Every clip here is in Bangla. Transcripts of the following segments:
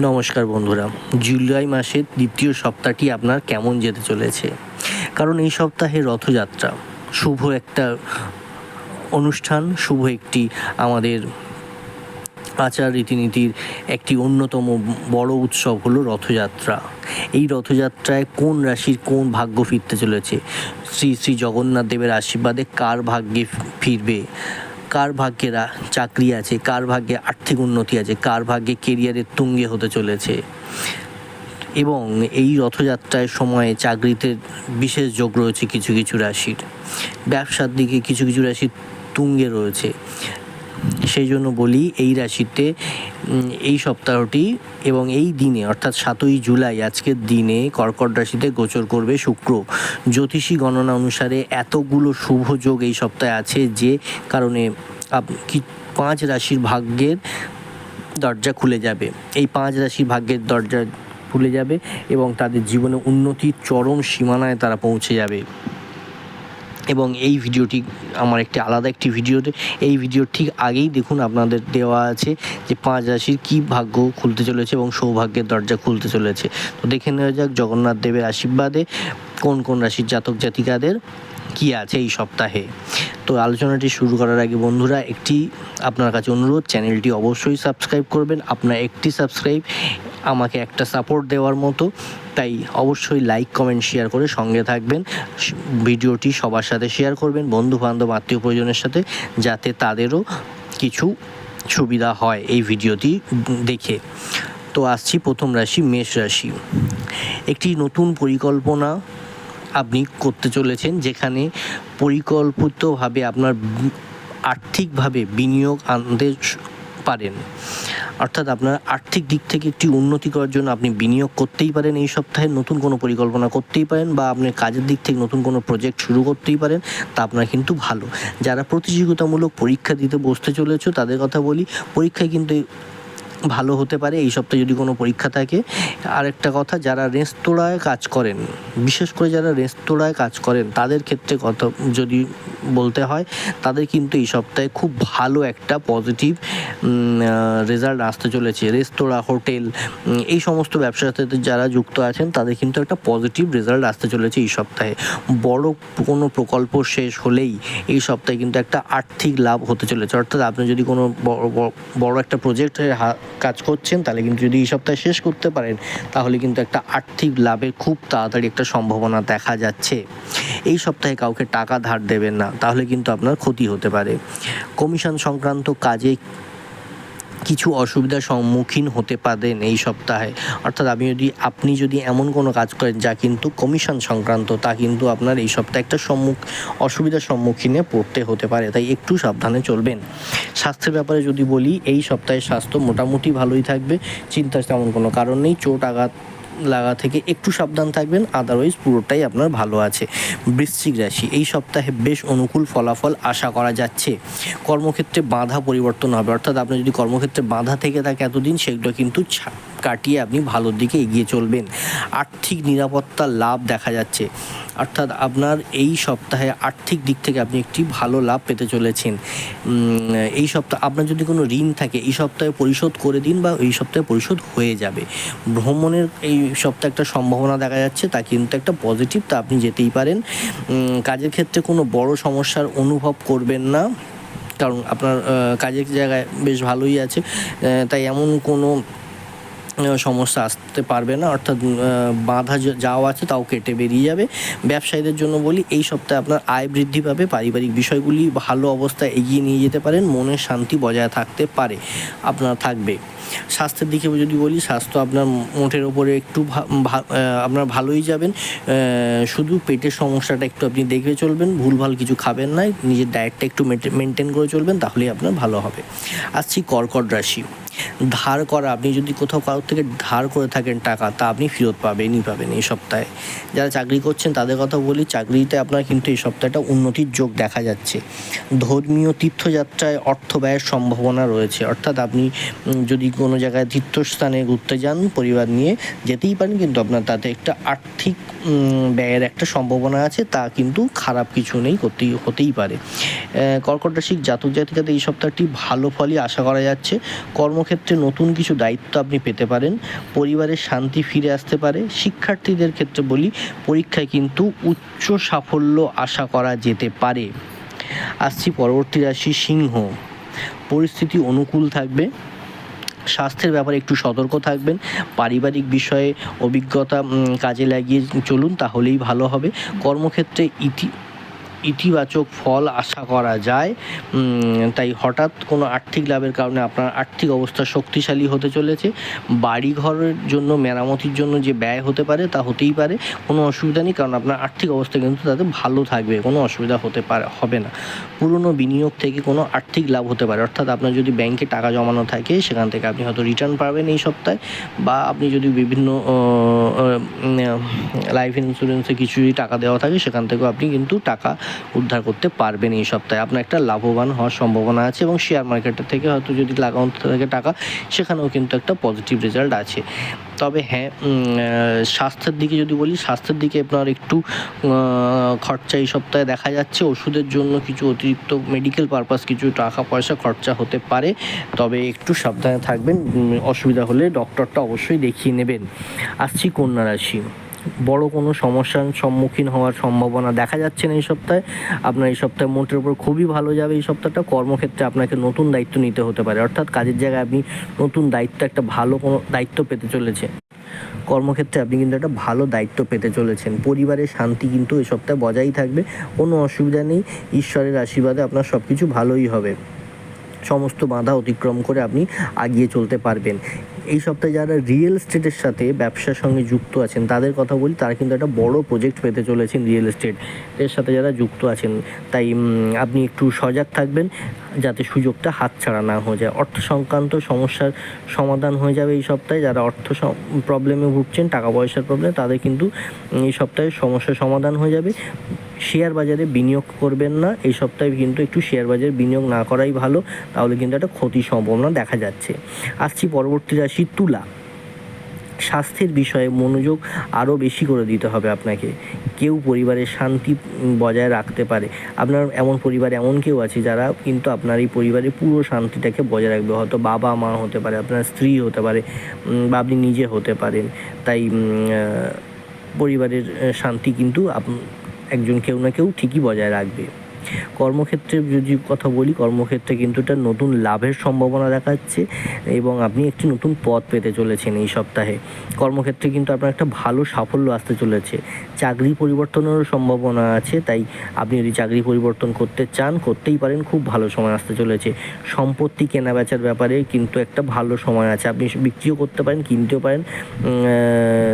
নমস্কার বন্ধুরা, জুলাই মাসের দ্বিতীয় সপ্তাহটি আপনার কেমন যেতে চলেছে? কারণ এই সপ্তাহে রথযাত্রা, শুভ একটা অনুষ্ঠান, শুভ একটি আমাদের আচার রীতিনীতির একটি অন্যতম বড় উৎসব হলো রথযাত্রা। এই রথযাত্রায় কোন রাশির কোন ভাগ্য ফিরতে চলেছে? শ্রী শ্রী জগন্নাথ দেবের আশীর্বাদে কার ভাগ্যে ফিরবে? কার ভাগ্যেরা চাকরি আছে? কার ভাগ্যে আর্থিক উন্নতি আছে? কার ভাগ্যে কেরিয়ারের তুঙ্গে হতে চলেছে? এবং এই রথযাত্রার সময়ে চাকরিতে বিশেষ যোগ রয়েছে কিছু কিছু রাশির। ব্যবসার দিকে কিছু কিছু রাশির তুঙ্গে রয়েছে। সেই জন্য বলি, এই রাশিতে এই সপ্তাহটি এবং এই দিনে, অর্থাৎ সাতই জুলাই, আজকের দিনে কর্কট রাশিতে গোচর করবে শুক্র। জ্যোতিষী গণনা অনুসারে এতগুলো শুভ যোগ এই সপ্তাহে আছে যে কারণে কি, পাঁচ রাশির ভাগ্যের দরজা খুলে যাবে। এই পাঁচ রাশির ভাগ্যের দরজা খুলে যাবে এবং তাদের জীবনে উন্নতির চরম সীমানায় তারা পৌঁছে যাবে। এবং এই ভিডিওটি আমার একটি আলাদা একটি ভিডিওতে এই ভিডিওর ঠিক আগেই দেখুন আপনাদের দেওয়া আছে যে পাঁচ রাশির কী ভাগ্য খুলতে চলেছে এবং সৌভাগ্যের দরজা খুলতে চলেছে। তো দেখে নেওয়া যাক জগন্নাথ দেবের আশীর্বাদে কোন কোন রাশির জাতক জাতিকাদের কি আছে এই সপ্তাহে। তো আলোচনাটি শুরু করার আগে বন্ধুরা, একটি আপনার কাছে অনুরোধ, চ্যানেলটি অবশ্যই সাবস্ক্রাইব করবেন। আপনার একটি সাবস্ক্রাইব আমাকে একটা সাপোর্ট দেওয়ার মতো। তাই অবশ্যই লাইক কমেন্ট শেয়ার করে সঙ্গে থাকবেন। ভিডিওটি সবার সাথে শেয়ার করবেন বন্ধু বান্ধব আত্মীয় প্রয়োজনের সাথে, যাতে তাদেরও কিছু সুবিধা হয় এই ভিডিওটি দেখে। তো আসছি প্রথম রাশি, মেষ রাশি। একটি নতুন পরিকল্পনা আপনি করতে চলেছেন, যেখানে পরিকল্পিতভাবে আপনার আর্থিকভাবে বিনিয়োগ আনতে পারেন। অর্থাৎ আপনার আর্থিক দিক থেকে একটি উন্নতি করার জন্য আপনি বিনিয়োগ করতেই পারেন এই সপ্তাহে, নতুন কোনো পরিকল্পনা করতেই পারেন বা আপনি কাজের দিক থেকে নতুন কোনো প্রজেক্ট শুরু করতেই পারেন, তা আপনার কিন্তু ভালো। যারা প্রতিযোগিতামূলক পরীক্ষা দিতে বসতে চলেছ, তাদের কথা বলি, পরীক্ষায় কিন্তু ভালো হতে পারে, এই সপ্তাহে যদি কোনো পরীক্ষা থাকে। আরেকটা কথা, যারা রেস্তোরাঁয় কাজ করেন, বিশেষ করে যারা রেস্তোরাঁয় কাজ করেন, তাদের ক্ষেত্রে কথা যদি বলতে হয়, তাদের কিন্তু এই সপ্তাহে খুব ভালো একটা পজিটিভ রেজাল্ট আসতে চলেছে। রেস্তোরাঁ, হোটেল এই সমস্ত ব্যবসার সাথে যারা যুক্ত আছেন, তাদের কিন্তু একটা পজিটিভ রেজাল্ট আসতে চলেছে এই সপ্তাহে। বড় কোনো প্রকল্প শেষ হলেই এই সপ্তাহে কিন্তু একটা আর্থিক লাভ হতে চলেছে। অর্থাৎ আপনি যদি কোনো বড় একটা প্রজেক্টে কাজ করছেন, তাহলে কিন্তু যদি এই সপ্তাহে শেষ করতে পারেন, তাহলে কিন্তু একটা আর্থিক লাভের খুব তাড়াতাড়ি একটা সম্ভাবনা দেখা যাচ্ছে। এই সপ্তাহে কাউকে টাকা ধার দেবেন না, তাহলে কিন্তু আপনার ক্ষতি হতে পারে। কমিশন সংক্রান্ত কাজে কিছু অসুবিধার সম্মুখীন হতে পারেন এই সপ্তাহে। অর্থাৎ আমি যদি, আপনি যদি এমন কোনো কাজ করেন যা কিন্তু কমিশন সংক্রান্ত, তা কিন্তু আপনার এই সপ্তাহে একটা সম্মুখ, অসুবিধার সম্মুখীনে পড়তে হতে পারে। তাই একটু সাবধানে চলবেন। স্বাস্থ্যের ব্যাপারে যদি বলি, এই সপ্তাহে স্বাস্থ্য মোটামুটি ভালোই থাকবে। চিন্তার তেমন কোনো কারণ নেই। চোট আঘাত লাগা থেকে একটু সাবধান থাকবেন আদারওয়াইজ পুরোটাই আপনার ভালো আছে। বৃশ্চিক রাশি, এই সপ্তাহে বেশ অনুকূল ফলাফল আশা করা যাচ্ছে। কর্মক্ষেত্রে বাধা পরিবর্তন হবে, অর্থাৎ আপনি যদি কর্মক্ষেত্রে বাধা থেকে থাকে এতদিন, সেগুলো কিন্তু কাটিয়ে আপনি ভালোর দিকে এগিয়ে চলবেন। আর্থিক নিরাপত্তা লাভ দেখা যাচ্ছে। অর্থাৎ আপনার এই সপ্তাহে আর্থিক দিক থেকে আপনি একটি ভালো লাভ পেতে চলেছেন। এই সপ্তাহ, আপনার যদি কোনো ঋণ থাকে, এই সপ্তাহে পরিশোধ করে দিন বা এই সপ্তাহে পরিশোধ হয়ে যাবে। ভ্রমণের এই সপ্তাহে একটা সম্ভাবনা দেখা যাচ্ছে, তা কিন্তু একটা পজিটিভ তা আপনি যেতেই পারেন। কাজের ক্ষেত্রে কোনো বড় সমস্যার অনুভব করবেন না, কারণ আপনার কাজের জায়গায় বেশ ভালোই আছে। তাই এমন কোনো সমস্যা আসতে পারবে না। অর্থাৎ বাধা যাও আছে তাও কেটে বেরিয়ে যাবে। ব্যবসায়ীদের জন্য বলি, এই সপ্তাহে আপনার আয় বৃদ্ধি পাবে। পারিবারিক বিষয়গুলি ভালো অবস্থায় এগিয়ে নিয়ে যেতে পারেন। মনের শান্তি বজায় থাকতে পারে, আপনার থাকবে। স্বাস্থ্যের দিকে যদি বলি, স্বাস্থ্য আপনার মোটের ওপরে একটু আপনার ভালোই যাবেন। শুধু পেটের সমস্যাটা একটু আপনি দেখে চলবেন। ভুলভাল কিছু খাবেন না। নিজের ডায়েটটা একটু মেনটেন করে চলবেন, তাহলেই আপনার ভালো হবে। আসছি কর্কট রাশি। ধার করা, আপনি যদি কোথাও কারোর থেকে ধার করে থাকেন টাকা, তা আপনি ফেরত পাবেনই পাবেন এই সপ্তাহে। যারা চাকরি করছেন, তাদের কথা বলি, চাকরিতে আপনার কিন্তু এই সপ্তাহটা উন্নতির যোগ দেখা যাচ্ছে। ধর্মীয় তীর্থযাত্রায় অর্থ ব্যয়ের সম্ভাবনা রয়েছে। অর্থাৎ আপনি যদি কোনো জায়গায় তীর্থস্থানে ঘুরতে যান, পরিবার নিয়ে, যেতেই পারেন, কিন্তু আপনার তাতে একটা আর্থিক ব্যয়ের একটা সম্ভাবনা আছে, তা কিন্তু খারাপ কিছু নেই, করতেই, হতেই পারে। কর্কট রাশির জাতক জাতিকাদের এই সপ্তাহটি ভালো ফলই আশা করা যাচ্ছে। কর্ম কর্মক্ষেত্রে নতুন কিছু দায়িত্ব আপনি পেতে পারেন পরিবারের শান্তি ফিরে আসতে পারে। শিক্ষার্থীদের ক্ষেত্রে বলি, পরীক্ষায় কিন্তু উচ্চ সাফল্য আশা করা যেতে পারে। আসছি পরবর্তী রাশি সিংহ। পরিস্থিতি অনুকূল থাকবে, স্বাস্থ্যের ব্যাপারে একটু সতর্ক থাকবেন, পারিবারিক বিষয়ে অভিজ্ঞতা কাজে লাগিয়ে চলুন, তাহলেই ভালো হবে। কর্মক্ষেত্রে ইতি ইতিবাচক ফল আশা করা যায়। তাই হঠাৎ কোনো আর্থিক লাভের কারণে আপনার আর্থিক অবস্থা শক্তিশালী হতে চলেছে। বাড়ি ঘরের জন্য, মেরামতির জন্য যে ব্যয় হতে পারে তা হতেই পারে। কোনো অসুবিধা নেই, কারণ আপনার আর্থিক অবস্থা কিন্তু তাতে ভালো থাকবে, কোনো অসুবিধা হতে পারে, হবে না। পুরনো বিনিয়োগ থেকে কোনো আর্থিক লাভ হতে পারে। অর্থাৎ আপনার যদি ব্যাংকে টাকা জমানো থাকে, সেখান থেকে আপনি হয়তো রিটার্ন পাবেন এই সপ্তাহে। বা আপনি যদি বিভিন্ন লাইফ ইন্স্যুরেন্সে কিছু টাকা দেওয়া থাকে, সেখান থেকেও আপনি কিন্তু টাকা উদ্ধার করতে পারবেন এই সপ্তাহে। আপনার একটা লাভবান হওয়ার সম্ভাবনা আছে এবং শেয়ার মার্কেটের থেকে হয়তো যদি লাগানো থাকে টাকা, সেখানেও কিন্তু একটা পজিটিভ রেজাল্ট আছে। তবে হ্যাঁ স্বাস্থ্যের দিকে যদি বলি, স্বাস্থ্যের দিকে আপনার একটু খরচা এই সপ্তাহে দেখা যাচ্ছে। ওষুধের জন্য কিছু অতিরিক্ত মেডিকেল পারপাস কিছু টাকা পয়সা খরচা হতে পারে। তবে একটু সাবধানে থাকবেন। অসুবিধা হলে ডক্টরটা অবশ্যই দেখিয়ে নেবেন। আসছি কন্যা রাশি। বড় কোনো সমস্যার সম্মুখীন হওয়ার সম্ভাবনা দেখা যাচ্ছে না এই সপ্তাহে। আপনার এই সপ্তাহে মোটের উপর খুবই ভালো যাবে এই সপ্তাহটা। কর্মক্ষেত্রে আপনাকে নতুন দায়িত্ব নিতে হতে পারে। অর্থাৎ কাজের জায়গায় আপনি নতুন দায়িত্ব, একটা ভালো কোনো দায়িত্ব পেতে চলেছে কর্মক্ষেত্রে আপনি কিন্তু একটা ভালো দায়িত্ব পেতে চলেছেন। পরিবারের শান্তি কিন্তু এই সপ্তাহে বজায় থাকবে। কোনো অসুবিধা নেই। ঈশ্বরের আশীর্বাদে আপনার সব কিছু ভালোই হবে। সমস্ত বাধা অতিক্রম করে আপনি আগিয়ে চলতে পারবেন। এই সপ্তাহে যারা রিয়েল এস্টেটের সাথে ব্যবসার সঙ্গে যুক্ত আছেন, তাদের কথা বলি, তারা কিন্তু একটা বড় প্রজেক্ট পেতে চলেছেন রিয়েল এস্টেট এর সাথে যারা যুক্ত আছেন। তাই আপনি একটু সজাগ থাকবেন যাতে সুযোগটা হাতছাড়া না হয়ে যায়। অর্থ সংক্রান্ত সমস্যার সমাধান হয়ে যাবে এই সপ্তাহে। যারা অর্থ প্রবলেমে ভুগছেন, টাকা পয়সার প্রবলেম তাদের কিন্তু এই সপ্তাহে সমস্যার সমাধান হয়ে যাবে। শেয়ার বাজারে বিনিয়োগ করবেন না, এই সপ্তাহে কিন্তু একটু শেয়ার বাজারে বিনিয়োগ না করাই ভালো। তাহলে কিন্তু একটা ক্ষতির সম্ভাবনা দেখা যাচ্ছে। আসছি পরবর্তী রাশি তুলা স্বাস্থ্যের বিষয়ে মনোযোগ আরও বেশি করে দিতে হবে আপনাকে। কেউ পরিবারের শান্তি বজায় রাখতে পারে। আপনার এমন পরিবার এমন কেউ আছে যারা কিন্তু আপনার এই পরিবারের পুরো শান্তিটাকে বজায় রাখবে। হয়তো বাবা মা হতে পারে, আপনার স্ত্রী হতে পারে বা আপনি নিজে হতে পারেন। তাই পরিবারের শান্তি কিন্তু একজন কেউ না কেউ ঠিকই বজায় রাখবে। কর্মক্ষেত্রে যদি কথা বলি, কর্মক্ষেত্রে কিন্তু একটা নতুন লাভের সম্ভাবনা দেখাচ্ছে এবং আপনি একটি নতুন পথ পেতে চলেছেন এই সপ্তাহে। কর্মক্ষেত্রে কিন্তু আপনার একটা ভালো সাফল্য আসতে চলেছে। চাকরি পরিবর্তনেরও সম্ভাবনা আছে, তাই আপনি যদি চাকরি পরিবর্তন করতে চান, করতেই পারেন, খুব ভালো সময় আসতে চলেছে। সম্পত্তি কেনা বেচার ব্যাপারে কিন্তু একটা ভালো সময় আছে। আপনি বিক্রিও করতে পারেন, কিনতেও পারেন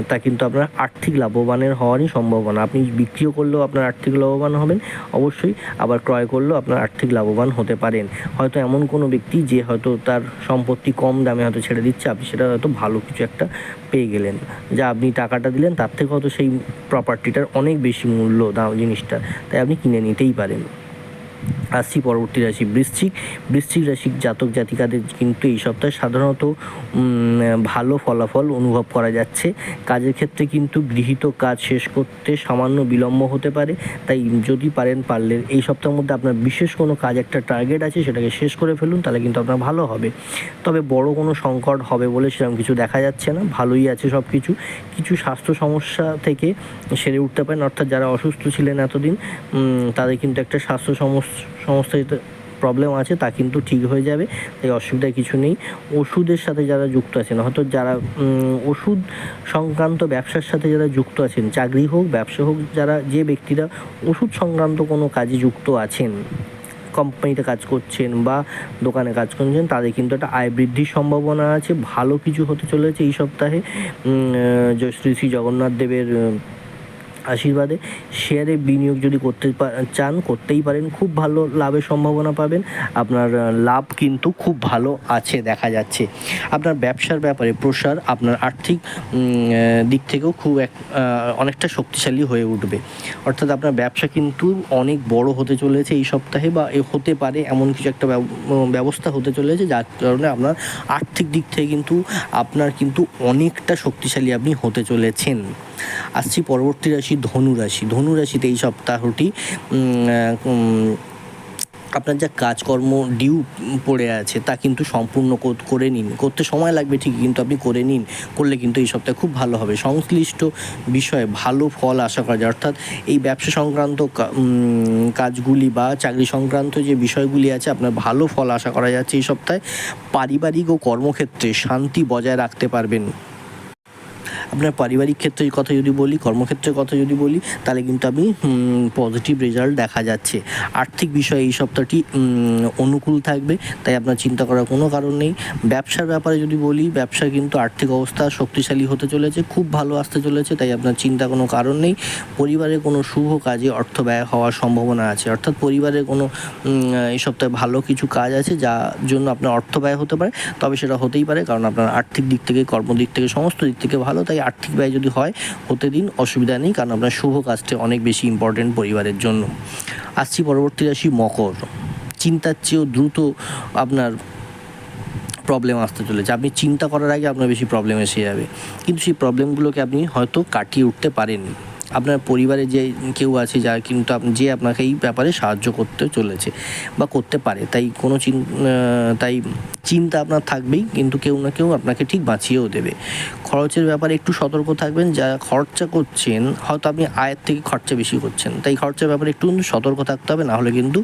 তা কিন্তু আপনার আর্থিক লাভবানের হওয়ারই সম্ভাবনা। আপনি বিক্রিও করলেও আপনার আর্থিক লাভবান হবেন। অবশ্যই আবার ক্রয় করলেও আপনার আর্থিক লাভবান হতে পারেন। হয়তো এমন কোনো ব্যক্তি যে হয়তো তার সম্পত্তি কম দামে হয়তো ছেড়ে দিচ্ছে, আপনি সেটা হয়তো ভালো কিছু একটা পেয়ে গেলেন। যা আপনি টাকাটা দিলেন, তার থেকে হয়তো সেই প্রপার্টিটার অনেক বেশি মূল্য দাম, জিনিসটা, তাই আপনি কিনে নিতেই পারেন। আসছি পরবর্তী রাশি বৃশ্চিক। বৃশ্চিক রাশির জাতক জাতিকাদের কিন্তু এই সপ্তাহে সাধারণত ভালো ফলাফল অনুভব করা যাচ্ছে। কাজের ক্ষেত্রে কিন্তু গৃহীত কাজ শেষ করতে সামান্য বিলম্ব হতে পারে। তাই যদি পারেন, পারলে এই সপ্তাহের মধ্যে আপনার বিশেষ কোনো কাজ, একটা টার্গেট আছে সেটাকে শেষ করে ফেলুন, তাহলে কিন্তু আপনার ভালো হবে। তবে বড় কোনো সংকট হবে বলে সেরকম কিছু দেখা যাচ্ছে না। ভালোই আছে সব কিছু কিছু স্বাস্থ্য সমস্যা থেকে সেরে উঠতে পারেন। অর্থাৎ যারা অসুস্থ ছিলেন এতদিন তাদের কিন্তু একটা স্বাস্থ্য সমস্যা সমস্যা প্রবলেম আছে তা কিন্তু ঠিক হয়ে যাবে, তাই অসুবিধা কিছু নেই। ওষুধের সাথে যারা যুক্ত আছেন, হয়তো যারা ওষুধ সংক্রান্ত ব্যবসার সাথে যারা যুক্ত আছেন, চাকরি হোক, ব্যবসা হোক, যারা যে ব্যক্তিরা ওষুধ সংক্রান্ত কোনো কাজে যুক্ত আছেন, কোম্পানিতে কাজ করছেন বা দোকানে কাজ করছেন, তাদের কিন্তু একটা আয় বৃদ্ধির সম্ভাবনা আছে। ভালো কিছু হতে চলেছে এই সপ্তাহে। শ্রী শ্রী জগন্নাথ দেবের আশীর্বাদে শেয়ারে বিনিয়োগ যদি করতে চান, করতেই পারেন। খুব ভালো লাভের সম্ভাবনা পাবেন। আপনার লাভ কিন্তু খুব ভালো আছে দেখা যাচ্ছে। আপনার ব্যবসার ব্যাপারে প্রসার আপনার আর্থিক দিক থেকেও খুব এক অনেকটা শক্তিশালী হয়ে উঠবে। অর্থাৎ আপনার ব্যবসা কিন্তু অনেক বড় হতে চলেছে এই সপ্তাহে বা হতে পারে এমন কিছু একটা ব্যব- ব্যবস্থা হতে চলেছে যার কারণে আপনার আর্থিক দিক থেকে কিন্তু আপনার কিন্তু অনেকটা শক্তিশালী আপনি হতে চলেছেন। আসছি পরবর্তী রাশি ধনু ধনুরাশিতে এই সপ্তাহটি আপনার যা কাজকর্ম ডিউ পড়ে আছে তা কিন্তু সম্পূর্ণ করে নিন। করতে সময় লাগবে ঠিকই কিন্তু আপনি করে নিন। করলে কিন্তু এই সপ্তাহে খুব ভালো হবে। সংশ্লিষ্ট বিষয়ে ভালো ফল আশা করা যায়। অর্থাৎ এই ব্যবসা সংক্রান্ত কাজগুলি বা চাকরি সংক্রান্ত যে বিষয়গুলি আছে, আপনার ভালো ফল আশা করা যাচ্ছে এই সপ্তাহে। পারিবারিক ও কর্মক্ষেত্রে শান্তি বজায় রাখতে পারবেন। আপনার পারিবারিক ক্ষেত্রের কথা যদি বলি, কর্মক্ষেত্রের কথা যদি বলি, তাহলে কিন্তু আমি পজিটিভ রেজাল্ট দেখা যাচ্ছে। আর্থিক বিষয়ে এই সপ্তাহটি অনুকূল থাকবে, তাই আপনার চিন্তা করার কোনো কারণ নেই। ব্যবসার ব্যাপারে যদি বলি ব্যবসা কিন্তু আর্থিক অবস্থা শক্তিশালী হতে চলেছে, খুব ভালো আসতে চলেছে, তাই আপনার চিন্তা কোনো কারণ নেই। পরিবারের কোনো শুভ কাজে অর্থ ব্যয় হওয়ার সম্ভাবনা আছে। অর্থাৎ পরিবারের কোনো এই সপ্তাহে ভালো কিছু কাজ আছে যার জন্য আপনার অর্থ ব্যয় হতে পারে, তবে সেটা হতেই পারে, কারণ আপনার আর্থিক দিক থেকে, কর্মদিক থেকে, সমস্ত দিক থেকে ভালো, তাই আর্থিক ব্যয় যদি হয় হতে দিন অসুবিধা নেই, কারণ আপনার শুভ কাজটি অনেক বেশি ইম্পর্টেন্ট পরিবারের জন্য। আসছি পরবর্তী রাশি মকর। চিন্তার চেয়েও দ্রুত আপনার প্রবলেম আসতে চলেছে। আপনি চিন্তা করার আগে আপনার বেশি প্রবলেম এসে যাবে। কিন্তু সেই প্রবলেমগুলোকে আপনি হয়তো কাটিয়ে উঠতে পারেন আপনার পরিবারে যে কেউ আছে, যা কিন্তু যে আপনাকে এই ব্যাপারে সাহায্য করতে চলেছে বা করতে পারে। তাই কোনো তাই চিন্তা আপনার থাকবেই, কিন্তু কেউ না কেউ আপনাকে ঠিক বাঁচিয়েও দেবে। খরচের ব্যাপারে একটু সতর্ক থাকবেন, যারা খরচা করছেন, হয়তো আপনি আয়ের থেকে খরচা বেশি করছেন। তাই খরচার ব্যাপারে একটু সতর্ক থাকতে হবে না হলে কিন্তু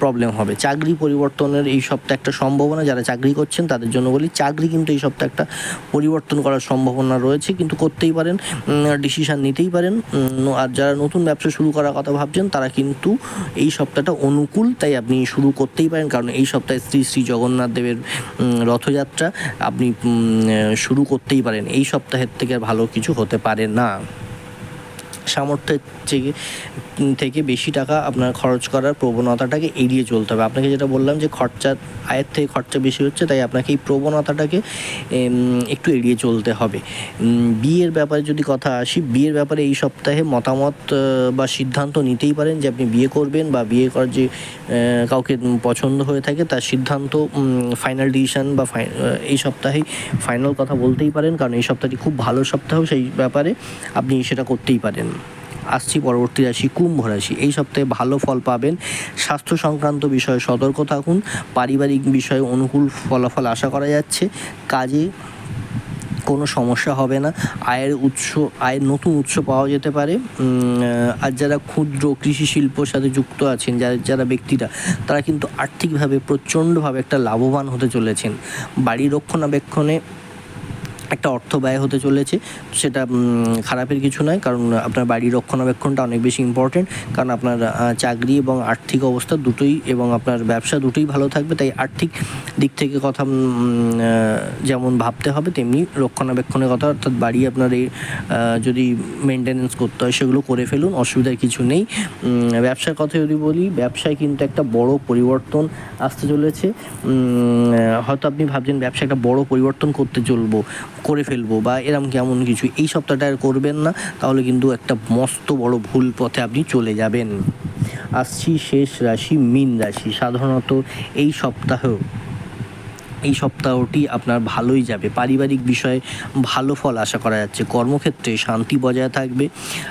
প্রবলেম হবে। চাকরি পরিবর্তনের এই সপ্তাহে একটা সম্ভাবনা, যারা চাকরি করছেন তাদের জন্য বলি, চাকরি কিন্তু এই সপ্তাহে একটা পরিবর্তন করার সম্ভাবনা রয়েছে, কিন্তু করতেই পারেন ডিসিশান নিতেই পারেন। আর যারা নতুন ব্যবসা শুরু করার কথা ভাবছেন, তারা কিন্তু এই সপ্তাহটা অনুকূল, তাই আপনি শুরু করতেই পারেন, কারণ এই সপ্তাহে শ্রী শ্রী জগন্নাথ দেবের উম, রথযাত্রা আপনি শুরু করতেই পারেন। এই সপ্তাহের থেকে ভালো কিছু হতে পারে না। সামর্থ্যের থেকে থেকে বেশি টাকা আপনার খরচ করার প্রবণতাটাকে এড়িয়ে চলতে হবে। আপনাকে যেটা বললাম যে খরচা, আয়ের থেকে খরচা বেশি হচ্ছে, তাই আপনাকে এই প্রবণতাটাকে একটু এড়িয়ে চলতে হবে। বিয়ের ব্যাপারে যদি কথা আসি, বিয়ের ব্যাপারে এই সপ্তাহে মতামত বা সিদ্ধান্ত নিতেই পারেন যে আপনি বিয়ে করবেন বা বিয়ে করার যে কাউকে পছন্দ হয়ে থাকে, তার সিদ্ধান্ত ফাইনাল ডিসিশন বা এই সপ্তাহেই ফাইনাল কথা বলতেই পারেন। কারণ এই সপ্তাহটি খুব ভালো সপ্তাহ, সেই ব্যাপারে আপনি সেটা করতেই পারেন। আসছি, পরবর্তী রাশি কুম্ভ রাশি। এই সপ্তাহে ভালো ফল পাবেন। স্বাস্থ্য সংক্রান্ত বিষয়ে সতর্ক থাকুন। পারিবারিক বিষয়ে অনুকূল ফলাফল আশা করা যাচ্ছে। কাজে কোনো সমস্যা হবে না। আয়ের উৎস, আয়ের নতুন উৎস পাওয়া যেতে পারে। আর যারা ক্ষুদ্র কৃষি শিল্পর সাথে যুক্ত আছেন, যারা যারা ব্যক্তিরা, তারা কিন্তু আর্থিকভাবে প্রচণ্ডভাবে একটা লাভবান হতে চলেছেন। বাড়ি রক্ষণাবেক্ষণে একটা অর্থ ব্যয় হতে চলেছে। সেটা খারাপের কিছু নয়, কারণ আপনার বাড়ির রক্ষণাবেক্ষণটা অনেক বেশি ইম্পর্টেন্ট কারণ আপনার চাকরি এবং আর্থিক অবস্থা দুটোই এবং আপনার ব্যবসা দুটোই ভালো থাকবে, তাই আর্থিক দিক থেকে কথা যেমন ভাবতে হবে, তেমনি রক্ষণাবেক্ষণের কথা, অর্থাৎ বাড়ি আপনার এই যদি মেনটেনেন্স করতে হয়, সেগুলো করে ফেলুন, অসুবিধার কিছু নেই। ব্যবসার কথা যদি বলি, ব্যবসায় কিন্তু একটা বড় পরিবর্তন আসতে চলেছে। হয়তো আপনি ভাবছেন ব্যবসা একটা বড় পরিবর্তন করতে চলবো। করে ফেলব বা এরম কেমন কিছু, এই সপ্তাহটা আর করবেন না, তাহলে কিন্তু একটা মস্ত বড় ভুল পথে আপনি চলে যাবেন। আসছি শেষ রাশি, মীন রাশি। সাধারণত এই সপ্তাহ এই সপ্তাহটি আপনার ভালোই যাবে। পারিবারিক বিষয়ে ভালো ফল আশা করা যাচ্ছে। কর্মক্ষেত্রে শান্তি বজায় থাকবে।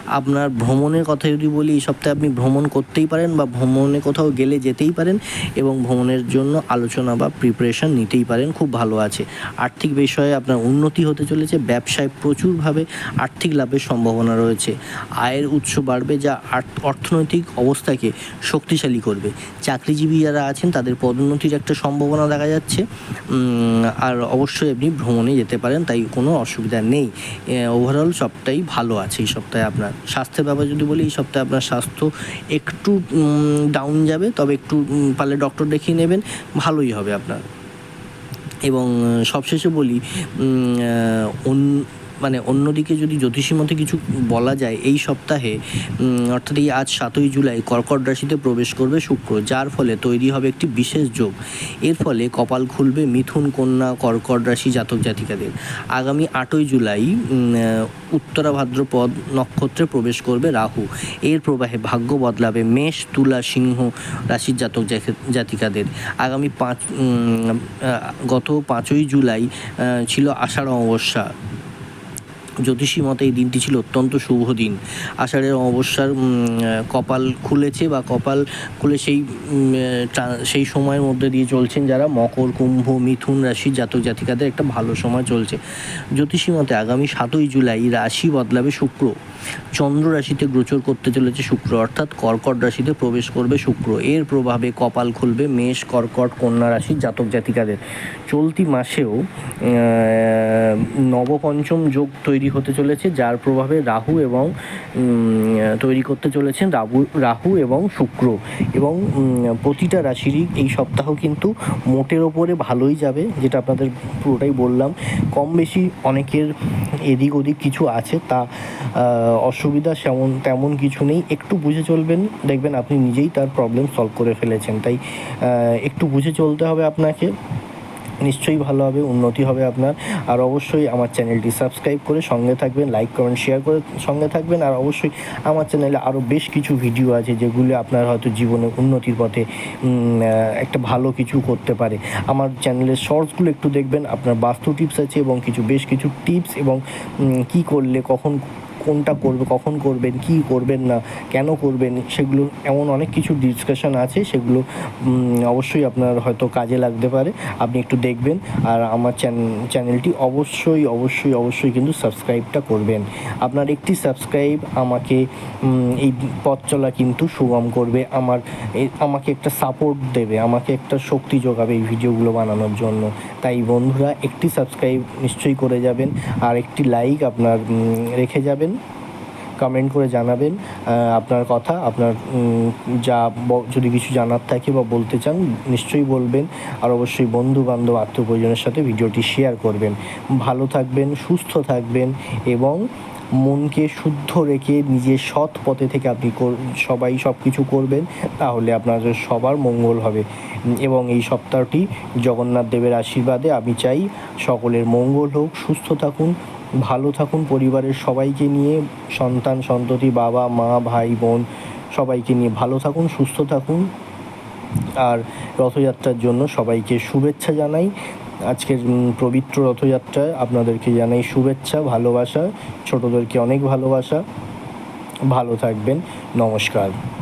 আপনার ভ্রমণের কথা যদি বলি, এই সপ্তাহে আপনি ভ্রমণ করতেই পারেন বা ভ্রমণে কোথাও গেলে যেতেই পারেন এবং ভ্রমণের জন্য আলোচনা বা প্রিপারেশন নিতেই পারেন। খুব ভালো আছে। আর্থিক বিষয়ে আপনার উন্নতি হতে চলেছে। ব্যবসায় প্রচুরভাবে আর্থিক লাভের সম্ভাবনা রয়েছে। আয়ের উৎস বাড়বে যা অর্থনৈতিক অবস্থাকে শক্তিশালী করবে। চাকরিজীবী যারা আছেন, তাদের পদোন্নতির একটা সম্ভাবনা দেখা যাচ্ছে। আর অবশ্যই আপনি ভ্রমণে যেতে পারেন, তাই কোনো অসুবিধা নেই। ওভারঅল সবটাই ভালো আছে এই সপ্তাহে আপনার। স্বাস্থ্যের ব্যাপারে যদি বলি, এই সপ্তাহে আপনার স্বাস্থ্য একটু ডাউন যাবে, তবে একটু পারলে ডক্টর দেখিয়ে নেবেন, ভালোই হবে আপনার। এবং সবশেষে বলি অন্য মানে অন্যদিকে যদি জ্যোতিষী মতে কিছু বলা যায়, এই সপ্তাহে অর্থাৎ এই আজ সাতই জুলাই কর্কট রাশিতে প্রবেশ করবে শুক্র, যার ফলে তৈরি হবে একটি বিশেষ যোগ। এর ফলে কপাল খুলবে মিথুন, কন্যা, কর্কট রাশি জাতক জাতিকাদের। আগামী আটই জুলাই উত্তরা ভাদ্রপদ নক্ষত্রে প্রবেশ করবে রাহু। এর প্রবাহে ভাগ্য বদলাবে মেষ, তুলা, সিংহ রাশির জাতক জাতিকাদের। আগামী পাঁচ গত পাঁচই জুলাই ছিল আষাঢ় অমাবস্যা। জ্যোতিষী মতে এই দিনটি ছিল অত্যন্ত শুভ দিন। আষাঢ়ের অমাবস্যার কপাল খুলেছে বা কপাল খুলে সেই সেই সময়ের মধ্যে দিয়ে চলছেন যারা মকর, কুম্ভ, মিথুন রাশি জাতক জাতিকাদের একটা ভালো সময় চলছে। জ্যোতিষী মতে আগামী সাতই জুলাই রাশি বদলাবে শুক্র। চন্দ্র রাশিতে গোচর করতে চলেছে শুক্র, অর্থাৎ কর্কট রাশিতে প্রবেশ করবে শুক্র। এর প্রভাবে কপাল খুলবে মেষ, কর্কট, কন্যা রাশির জাতক জাতিকাদের। চলতি মাসেও নবপঞ্চম যোগ তৈরি হতে চলেছে, যার প্রভাবে রাহু এবং তৈরি করতে চলেছেন রাহু রাহু এবং শুক্র। এবং প্রতিটা রাশিরই এই সপ্তাহ কিন্তু মোটের ওপরে ভালোই যাবে, যেটা আপনাদের পুরোটাই বললাম। কম বেশি অনেকের এদিক ওদিক কিছু আছে, তা অসুবিধা সেমন, তেমন কিছু নেই। একটু বুঝে চলবেন। দেখবেন আপনি নিজেই তার প্রবলেম সলভ করে ফেলেছেন। তাই একটু বুঝে চলতে হবে আপনাকে। নিশ্চয়ই ভালো হবে, উন্নতি হবে আপনার। আর অবশ্যই আমার চ্যানেলটি সাবস্ক্রাইব করে সঙ্গে থাকবেন লাইক কমেন্ট শেয়ার করে সঙ্গে থাকবেন। আর অবশ্যই আমার চ্যানেলে আরও বেশ কিছু ভিডিও আছে, যেগুলো আপনার হয়তো জীবনে উন্নতির পথে একটা ভালো কিছু করতে পারে। আমার চ্যানেলের শর্টসগুলো একটু দেখবেন। আপনার বাস্তু টিপস আছে এবং কিছু, বেশ কিছু টিপস এবং কি করলে, কখন কোনটা করবে, কখন করবেন, কি করবেন না, কেন করবেন, সেগুলো এমন অনেক কিছু ডিসকাশন আছে, সেগুলো অবশ্যই আপনার হয়তো কাজে লাগতে পারে। আপনি একটু দেখবেন আর আমার চ্যানেলটি অবশ্যই অবশ্যই অবশ্যই কিন্তু সাবস্ক্রাইবটা করবেন। আপনার একটি সাবস্ক্রাইব আমাকে এই পথ চলা কিন্তু সুগম করবে। আমার আমাকে একটা সাপোর্ট দেবে, আমাকে একটা শক্তি যোগাবে এই ভিডিওগুলো বানানোর জন্য। তাই বন্ধুরা, একটি সাবস্ক্রাইব নিশ্চয়ই করে যাবেন আর একটি লাইক আপনার রেখে যাবেন। কমেন্ট করে জানাবেন আপনার কথা, আপনার যা যদি কিছু জানার থাকে বা বলতে চান, নিশ্চয়ই বলবেন। আর অবশ্যই বন্ধু বান্ধব আত্মীয় পরিজনের সাথে ভিডিওটি শেয়ার করবেন। ভালো থাকবেন, সুস্থ থাকবেন এবং মনকে শুদ্ধ রেখে নিজের সৎ পথে থেকে আপনি সবাই সব কিছু করবেন, তাহলে আপনাদের সবার মঙ্গল হবে। এবং এই সপ্তাহটি জগন্নাথ দেবের আশীর্বাদে আমি চাই সকলের মঙ্গল হোক, সুস্থ থাকুন ভালো থাকুন পরিবারের সবাইকে নিয়ে, সন্তান, সন্ততি, বাবা, মা, ভাই, বোন, সবাইকে নিয়ে ভালো থাকুন, সুস্থ থাকুন। আর রথযাত্রার জন্য সবাইকে শুভেচ্ছা জানাই। আজকের পবিত্র রথযাত্রায় আপনাদেরকে জানাই শুভেচ্ছা, ভালোবাসা, ছোটদেরকে অনেক ভালোবাসা। ভালো থাকবেন, নমস্কার।